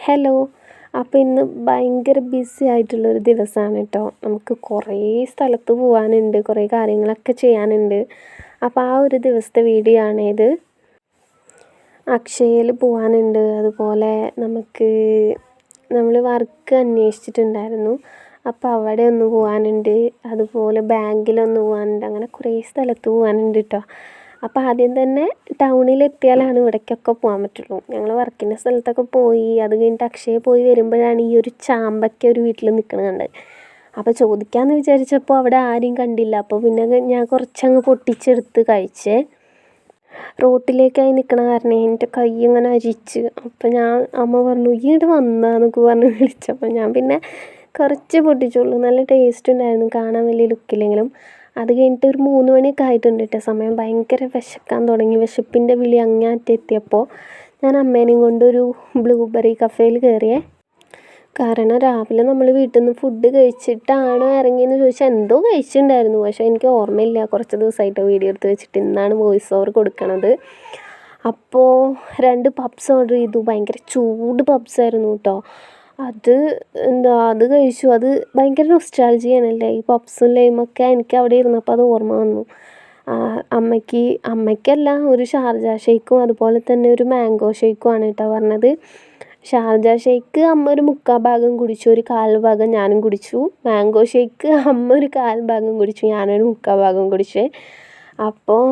Hello അപ്പോൾ ഇന്ന് ഭയങ്കര ബിസി ആയിട്ടുള്ളൊരു ദിവസമാണ് കേട്ടോ നമുക്ക് കുറേ സ്ഥലത്ത് പോകാനുണ്ട് കുറേ കാര്യങ്ങളൊക്കെ ചെയ്യാനുണ്ട്. അപ്പോൾ ആ ഒരു ദിവസത്തെ വീഡിയോ ആണേത് അക്ഷയയിൽ പോകാനുണ്ട് അതുപോലെ നമുക്ക് നമ്മൾ വർക്ക് അന്വേഷിച്ചിട്ടുണ്ടായിരുന്നു. അപ്പോൾ അവിടെ ഒന്ന് പോകാനുണ്ട് അതുപോലെ ബാങ്കിലൊന്ന് പോകാനുണ്ട് അങ്ങനെ കുറേ സ്ഥലത്ത് പോകാനുണ്ട് കേട്ടോ അപ്പോൾ ആദ്യം തന്നെ ടൗണിലെത്തിയാലാണ് ഇവിടേക്കൊക്കെ പോകാൻ പറ്റുള്ളൂ. ഞങ്ങൾ വർക്കിന്റെ സ്ഥലത്തൊക്കെ പോയി അത് കഴിഞ്ഞിട്ട് അക്ഷയ പോയി വരുമ്പോഴാണ് ഈ ഒരു ചാമ്പയ്ക്ക ഒരു വീട്ടിൽ നിൽക്കുന്നത് കണ്ടത്. അപ്പോൾ ചോദിക്കാമെന്ന് വിചാരിച്ചപ്പോൾ അവിടെ ആരെയും കണ്ടില്ല. അപ്പോൾ പിന്നെ ഞാൻ കുറച്ചങ്ങ് പൊട്ടിച്ചെടുത്ത് കഴിച്ചേ റോട്ടിലേക്കായി നിൽക്കണ കാരണം എന്റെ കൈ ഇങ്ങനെ അരിച്ച്. അപ്പോൾ ഞാൻ അമ്മ പറഞ്ഞു ഈ ഇങ്ങോട്ട് വന്നാന്നൊക്കെ പറഞ്ഞ് വിളിച്ചപ്പോൾ ഞാൻ പിന്നെ കുറച്ച് പൊട്ടിച്ചുള്ളൂ. നല്ല ടേസ്റ്റ് ഉണ്ടായിരുന്നു. കാണാൻ വലിയ ലുക്കില്ലെങ്കിലും അത് കഴിഞ്ഞിട്ട് ഒരു മൂന്ന് മണിയൊക്കെ ആയിട്ടുണ്ട് കേട്ടോ സമയം ഭയങ്കര വിശക്കാൻ തുടങ്ങി. വിശപ്പിന്റെ വിളി അങ്ങേയറ്റം എത്തിയപ്പോൾ ഞാൻ അമ്മേനെയും കൊണ്ടൊരു ബ്ലൂബെറി കഫേയിൽ കയറിയേ കാരണം രാവിലെ നമ്മൾ വീട്ടിൽ നിന്ന് ഫുഡ് കഴിച്ചിട്ടാണ് ഇറങ്ങിയെന്ന് ചോദിച്ചാൽ എന്തോ കഴിച്ചിട്ടുണ്ടായിരുന്നു. പക്ഷേ എനിക്ക് ഓർമ്മയില്ല. കുറച്ച് ദിവസമായിട്ട് വീഡിയോ എടുത്ത് വെച്ചിട്ട് ഇന്നാണ് വോയിസ് ഓവർ കൊടുക്കണത്. അപ്പോൾ രണ്ട് പബ്സ് ഓർഡർ ചെയ്തു. ഭയങ്കര ചൂട് പബ്സ് ആയിരുന്നു കേട്ടോ അത് എന്താ അത് കഴിച്ചു. അത് ഭയങ്കര നൊസ്റ്റാൾജിയാണല്ലേ ഈ പപ്സും ലൈമൊക്കെ എനിക്ക് അവിടെ ഇരുന്നപ്പോൾ അത് ഓർമ്മ വന്നു. അമ്മയ്ക്ക് അമ്മയ്ക്കല്ല ഒരു ഷാർജ ഷെയ്ക്കും അതുപോലെ തന്നെ ഒരു മാംഗോ ഷെയ്ക്കും ആണ് കേട്ടോ പറഞ്ഞത്. ഷാർജ ഷെയ്ക്ക് അമ്മ ഒരു മുക്കാൽ ഭാഗം കുടിച്ചു ഒരു കാൽ ഭാഗം ഞാനും കുടിച്ചു. മാംഗോ ഷെയ്ക്ക് അമ്മ ഒരു കാൽ ഭാഗം കുടിച്ചു ഞാനൊരു മുക്കാൽ ഭാഗം കുടിച്ചേ. അപ്പോൾ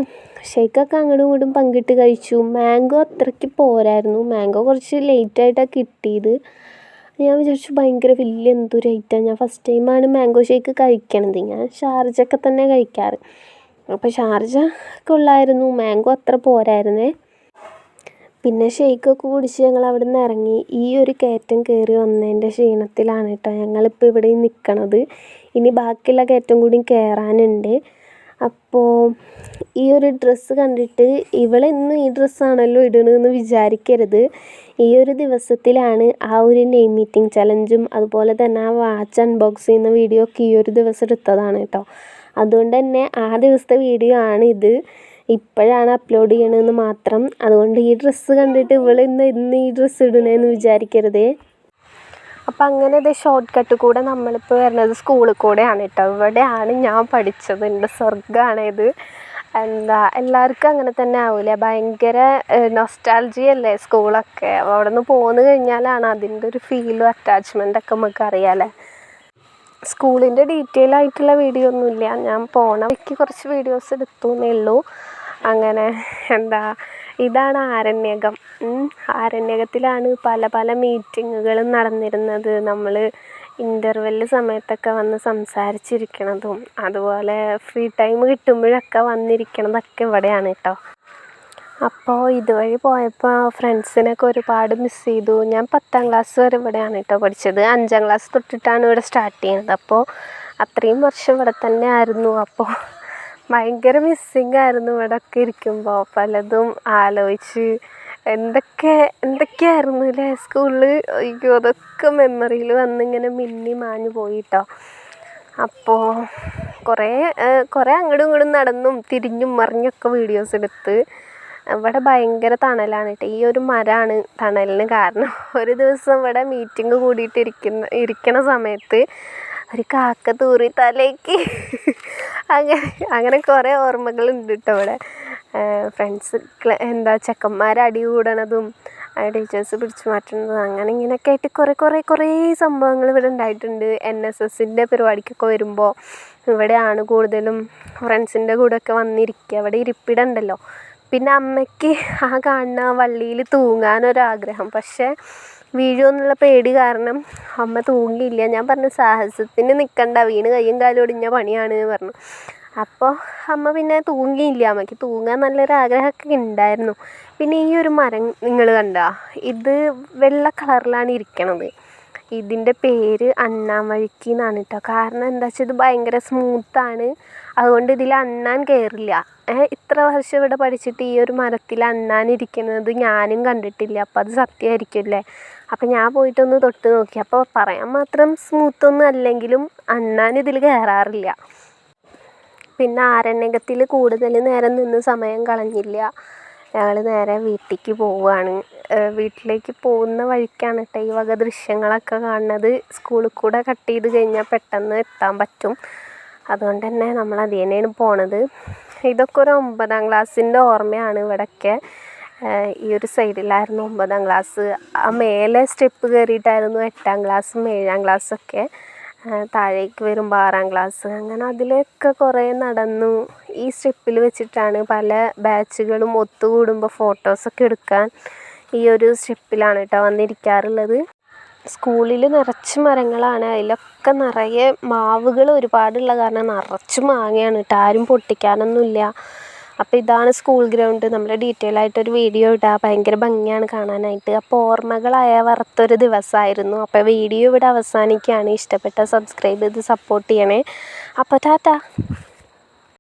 ഷെയ്ക്കൊക്കെ അങ്ങോട്ടും ഇങ്ങോട്ടും പങ്കിട്ട് കഴിച്ചു. മാംഗോ അത്രയ്ക്ക് പോരായിരുന്നു. മാംഗോ കുറച്ച് ലേറ്റായിട്ടാണ് കിട്ടിയത്. ഞാൻ വിചാരിച്ചു ഭയങ്കര വലിയ എന്തൊരു ഞാൻ ഫസ്റ്റ് ടൈമാണ് മാംഗോ ഷേക്ക് കഴിക്കണത്. ഞാൻ ഷാർജൊക്കെ തന്നെ കഴിക്കാറ്. അപ്പോൾ ഷാർജ കൊള്ളായിരുന്നു മാംഗോ അത്ര പോരായിരുന്നേ. പിന്നെ ഷേക്കൊക്കെ കുടിച്ച് ഞങ്ങൾ അവിടെ നിന്ന് ഇറങ്ങി. ഈ ഒരു കയറ്റം കയറി വന്നതിന്റെ ക്ഷീണത്തിലാണ് കേട്ടോ ഞങ്ങളിപ്പോൾ ഇവിടെ നിൽക്കണത് ഇനി ബാക്കിയുള്ള കയറ്റം കൂടി കയറാനുണ്ട് അപ്പോൾ ഈ ഒരു ഡ്രസ്സ് കണ്ടിട്ട് ഇവളെന്നും ഈ ഡ്രസ്സാണല്ലോ ഇടണമെന്ന് വിചാരിക്കരുത്. ഈ ഒരു ദിവസത്തിലാണ് ആ ഒരു നെയിം മീറ്റിംഗ് ചലഞ്ചും അതുപോലെ തന്നെ ആ വാച്ച് അൺബോക്സ് ചെയ്യുന്ന വീഡിയോ ഒക്കെ ഈ ഒരു ദിവസം എടുത്തതാണ് കേട്ടോ. അതുകൊണ്ട് തന്നെ ആ ദിവസത്തെ വീഡിയോ ആണ് ഇത്. ഇപ്പോഴാണ് അപ്ലോഡ് ചെയ്യണമെന്ന് മാത്രം. അതുകൊണ്ട് ഈ ഡ്രസ്സ് കണ്ടിട്ട് ഇവൾ ഇന്ന് ഇന്ന് ഈ ഡ്രസ്സ് ഇടണേന്ന് വിചാരിക്കരുതേ. അപ്പം അങ്ങനെ ഇത് ഷോർട്ട് കട്ട് കൂടെ നമ്മളിപ്പോൾ വരുന്നത് സ്കൂളിൽ കൂടെയാണ് കേട്ടോ ഇവിടെയാണ് ഞാൻ പഠിച്ചത്. എന്റെ ഇത്. എന്താ എല്ലാവർക്കും അങ്ങനെ തന്നെ ആവില്ല ഭയങ്കര നൊസ്റ്റാൾജി അല്ലേ സ്കൂളൊക്കെ അവിടെ നിന്ന് പോന്നു കഴിഞ്ഞാലാണ് അതിന്റെ ഒരു ഫീലും അറ്റാച്ച്മെന്റൊക്കെ നമുക്ക് അറിയാമല്ലേ സ്കൂളിന്റെ ഡീറ്റെയിൽ ആയിട്ടുള്ള വീഡിയോ ഒന്നുമില്ല. ഞാൻ പോണ കുറച്ച് വീഡിയോസ് എടുത്തു എന്നേ ഉള്ളൂ. അങ്ങനെ എന്താ ഇതാണ് ആരണ്യകം. ആരണ്യകത്തിലാണ് പല പല മീറ്റിങ്ങുകളും നടന്നിരുന്നത്. നമ്മൾ ഇന്റർവെൽ സമയത്തൊക്കെ വന്ന് സംസാരിച്ചിരിക്കണതും അതുപോലെ ഫ്രീ ടൈം കിട്ടുമ്പോഴൊക്കെ വന്നിരിക്കണതൊക്കെ ഇവിടെയാണ് കേട്ടോ അപ്പോൾ ഇതുവഴി പോയപ്പോൾ ഫ്രണ്ട്സിനൊക്കെ ഒരുപാട് മിസ് ചെയ്തു. ഞാൻ പത്താം ക്ലാസ് വരെ ഇവിടെയാണ് കേട്ടോ പഠിച്ചത്. അഞ്ചാം ക്ലാസ് തൊട്ടിട്ടാണ് ഇവിടെ സ്റ്റാർട്ട് ചെയ്യുന്നത് അപ്പോൾ അത്രയും വർഷം ഇവിടെ തന്നെ ആയിരുന്നു. അപ്പോൾ ഭയങ്കര മിസ്സിങ് ആയിരുന്നു ഇവിടെയൊക്കെ ഇരിക്കുമ്പോൾ പലതും ആലോചിച്ച് എന്തൊക്കെ എന്തൊക്കെയായിരുന്നു അല്ലേ സ്കൂളിൽ അയ്യോ അതൊക്കെ മെമ്മറിയിൽ വന്നിങ്ങനെ മിന്നി മാഞ്ഞു പോയിട്ടോ. അപ്പോൾ കുറേ കുറേ അങ്ങോട്ടും ഇങ്ങോട്ടും നടന്നും തിരിഞ്ഞും മറിഞ്ഞൊക്കെ വീഡിയോസ് എടുത്ത് ഇവിടെ ഭയങ്കര തണലാണ് കേട്ടോ ഈ ഒരു മരമാണ് തണലിന് കാരണം. ഒരു ദിവസം ഇവിടെ മീറ്റിംഗ് കൂടിയിട്ടിരിക്കുന്ന ഇരിക്കണ സമയത്ത് ഒരു കാക്ക തൂറി തലേക്ക് അങ്ങനെ അങ്ങനെ കുറേ ഓർമ്മകളുണ്ട് കേട്ടോ ഇവിടെ. ഫ്രണ്ട്സ് എന്താ ചെക്കന്മാർ അടി കൂടണതും ടീച്ചേഴ്സ് പിടിച്ചു മാറ്റണതും അങ്ങനെ ഇങ്ങനെയൊക്കെ ആയിട്ട് കുറേ കുറേ കുറേ സംഭവങ്ങൾ ഇവിടെ ഉണ്ടായിട്ടുണ്ട്. എൻ എസ് എസിന്റെ പരിപാടിക്കൊക്കെ വരുമ്പോൾ ഇവിടെയാണ് കൂടുതലും ഫ്രണ്ട്സിന്റെ കൂടെയൊക്കെ വന്നിരിക്കുക ഇവിടെ ഇരിപ്പിടമുണ്ടല്ലോ പിന്നെ അമ്മയ്ക്ക് ആ കാണുന്ന വള്ളിയിൽ തൂങ്ങാനൊരാഗ്രഹം. പക്ഷേ വീഴുമെന്നുള്ള പേടി കാരണം അമ്മ തൂങ്ങിയില്ല. ഞാൻ പറഞ്ഞു സാഹസത്തിന് നിൽക്കണ്ട വീണ് കയ്യും കാലും ഒടിഞ്ഞ പണിയാണ് എന്ന് പറഞ്ഞു. അപ്പോൾ അമ്മ പിന്നെ തൂങ്ങിയില്ല. അമ്മയ്ക്ക് തൂങ്ങാൻ നല്ലൊരു ആഗ്രഹമൊക്കെ ഉണ്ടായിരുന്നു. പിന്നെ ഈ ഒരു മരം നിങ്ങൾ കണ്ട? ഇത് വെള്ള കളറിലാണ് ഇരിക്കണത്. ഇതിന്റെ പേര് അണ്ണാമഴുക്കി എന്നാണ് കേട്ടോ കാരണം എന്താ വെച്ചാൽ ഇത് ഭയങ്കര സ്മൂത്താണ് അതുകൊണ്ട് ഇതിൽ അണ്ണാൻ കയറില്ല ഇത്ര വർഷം ഇവിടെ പഠിച്ചിട്ട് ഈ ഒരു മരത്തിൽ അണ്ണാൻ ഇരിക്കുന്നത് ഞാനും കണ്ടിട്ടില്ല. അപ്പോൾ അത് സത്യമായിരിക്കുമല്ലേ അപ്പോൾ ഞാൻ പോയിട്ടൊന്ന് തൊട്ട് നോക്കി. അപ്പോൾ പറയാൻ മാത്രം സ്മൂത്തൊന്നും അല്ലെങ്കിലും അണ്ണാൻ ഇതിൽ കയറാറില്ല പിന്നെ ആരണ്യകത്തിൽ കൂടുതൽ നേരം നിന്ന് സമയം കളഞ്ഞില്ല. ഞങ്ങൾ നേരെ വീട്ടിലേക്ക് പോവുകയാണ് വീട്ടിലേക്ക് പോകുന്ന വഴിക്കാണ് കേട്ടോ ഈ വക ദൃശ്യങ്ങളൊക്കെ കാണുന്നത്. സ്കൂളിൽ കൂടെ കട്ട് ചെയ്ത് കഴിഞ്ഞാൽ പെട്ടെന്ന് എത്താൻ പറ്റും. അതുകൊണ്ട് തന്നെ നമ്മൾ അത് തന്നെയാണ് പോണത്. ഇതൊക്കെ ഒരു ഒമ്പതാം ക്ലാസ്സിന്റെ ഓർമ്മയാണ് ഇവിടെയൊക്കെ ഈ ഒരു സൈഡിലായിരുന്നു ഒമ്പതാം ക്ലാസ്. ആ മേലെ സ്റ്റെപ്പ് കയറിയിട്ടായിരുന്നു എട്ടാം ക്ലാസ്സും ഏഴാം ക്ലാസ്സൊക്കെ. താഴേക്ക് വരുമ്പോൾ ആറാം ക്ലാസ് അങ്ങനെ അതിലൊക്കെ കുറേ നടന്നു. ഈ സ്റ്റെപ്പിൽ വെച്ചിട്ടാണ് പല ബാച്ചുകളും ഒത്തുകൂടുമ്പോൾ ഫോട്ടോസൊക്കെ എടുക്കാൻ ഈ ഒരു സ്റ്റെപ്പിലാണ് കേട്ടോ വന്നിരിക്കാറുള്ളത്. സ്കൂളിൽ നിറച്ച് മരങ്ങളാണ്. അതിലൊക്കെ നിറയെ മാവുകൾ ഒരുപാടുള്ള കാരണം നിറച്ച് മാങ്ങയാണ് കേട്ടോ ആരും പൊട്ടിക്കാനൊന്നുമില്ല. അപ്പോൾ ഇതാണ് സ്കൂൾ ഗ്രൗണ്ട് നമ്മൾ ഡീറ്റെയിൽ ആയിട്ടൊരു വീഡിയോ ഇടാം. ഭയങ്കര ഭംഗിയാണ് കാണാനായിട്ട്. അപ്പോൾ ഓർമ്മകളായ വറുത്തൊരു ദിവസമായിരുന്നു അപ്പോൾ വീഡിയോ ഇവിടെ അവസാനിക്കുകയാണ്. ഇഷ്ടപ്പെട്ട സബ്സ്ക്രൈബ് ചെയ്ത് സപ്പോർട്ട് ചെയ്യണേ. അപ്പോൾ ടാറ്റ.